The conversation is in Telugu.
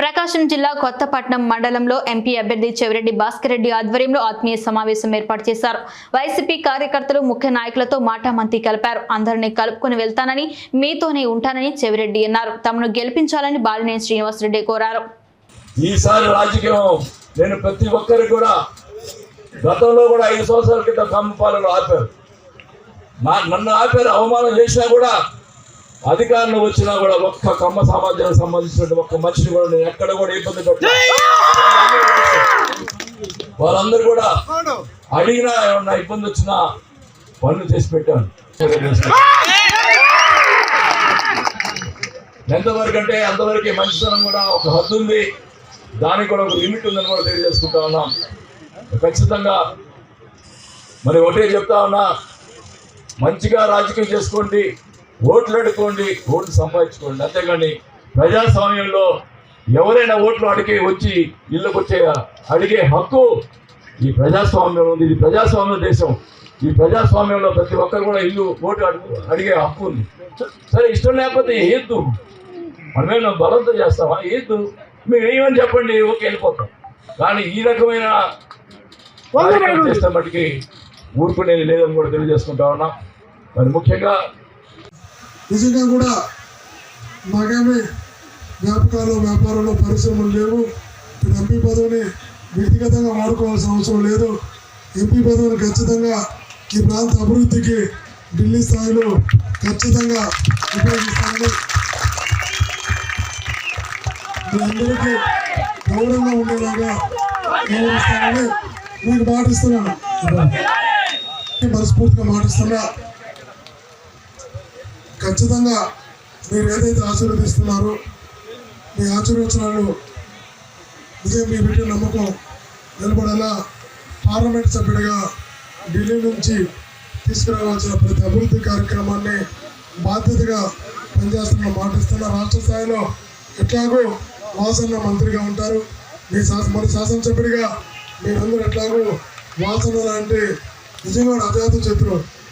ప్రకాశం జిల్లా కొత్తపట్నం మండలంలో ఎంపీ అభ్యర్థి చెవిరెడ్డి భాస్కర్ రెడ్డి ఆధ్వర్యంలో ఆత్మీయ సమావేశం ఏర్పాటు చేశారు. వైసీపీ కార్యకర్తలు ముఖ్య నాయకులతో మాటామంతి కలిపారు. అందరినీ కలుపుకొని వెళ్తానని మీతోనే ఉంటానని చెవిరెడ్డి అన్నారు. తమను గెలిపించాలని బాలినేని శ్రీనివాసరెడ్డి కోరారు. ఈసారి రాజకీయం నేను ప్రతి ఒక్కరికి కూడా గతంలో కూడా ఐదు సంవత్సరాల క్రితం కమ్మ పాలన ఆపారు. నన్ను ఆపారు అవమానం చేసినా కూడా అధికారంలో వచ్చినా కూడా ఒక్క కమ్మ సామర్థ్యానికి సంబంధించినటువంటి ఒక్క మనిషిని కూడా నేను ఎక్కడ కూడా ఇబ్బంది పెట్టాను. వాళ్ళందరూ కూడా అడిగినా ఏమన్నా ఇబ్బంది వచ్చినా పనులు చేసి పెట్టాను. ఎంతవరకు అంటే అంతవరకు మంచితనం కూడా ఒక హద్దు ఉంది. దానికి కూడా ఒక లిమిట్ ఉందని కూడా తెలియజేసుకుంటా ఉన్నాం. ఖచ్చితంగా మరి ఒకటే చెప్తా ఉన్నా మంచిగా రాజకీయం చేసుకోండి. ఓట్లు అడుకోండి ఓట్లు సంపాదించుకోండి. అంతేగాని ప్రజాస్వామ్యంలో ఎవరైనా ఓట్లు అడిగే వచ్చి ఇళ్ళకి వచ్చే అడిగే హక్కు ఈ ప్రజాస్వామ్యం ఉంది. ఇది ప్రజాస్వామ్య దేశం. ఈ ప్రజాస్వామ్యంలో ప్రతి ఒక్కరు కూడా ఇల్లు ఓటు అడుగు అడిగే హక్కు ఉంది. సరే ఇష్టం లేకపోతే ఏద్దు. మనమేమో బలంతో చేస్తామా? ఏద్దు. మేము ఏమని చెప్పండి ఓకే వెళ్ళిపోతాం. కానీ ఈ రకమైన చేస్తే మటుకి ఊరుకునేది లేదని కూడా తెలియజేసుకుంటా ఉన్నాం. మరి ముఖ్యంగా నిజంగా కూడా నాకేమి వ్యాపకాలు వ్యాపారాలు పరిశ్రమలు లేవు. ఇప్పుడు ఎంపీ పదవిని వ్యక్తిగతంగా వాడుకోవాల్సిన అవసరం లేదు. ఎంపీ పదవిని ఖచ్చితంగా ఈ ప్రాంత అభివృద్ధికి ఢిల్లీ స్థాయిలో ఖచ్చితంగా ఉపయోగిస్తానని మీ అందరికీ గౌరవంగా ఉండేలాగా గౌరవిస్తానని మీకు మాటిస్తున్నాను. మనస్ఫూర్తిగా మాటిస్తున్నా. ఖచ్చితంగా మీరు ఏదైతే ఆశీర్వదిస్తున్నారో మీ ఆశీర్వచనాలు ఇదే మీ బిడ్డ నమ్మకం నిలబడేలా పార్లమెంట్ సభ్యుడిగా ఢిల్లీ నుంచి తీసుకురావాల్సిన ప్రతి అభివృద్ధి కార్యక్రమాన్ని బాధ్యతగా పనిచేస్తున్న మాటిస్తున్న రాష్ట్ర స్థాయిలో ఎట్లాగో వాసన మంత్రిగా ఉంటారు. మీ శాస మన శాసనసభ్యుడిగా మీరందరూ ఎట్లాగో వాసన లాంటి నిజంగా అజాత శత్రువు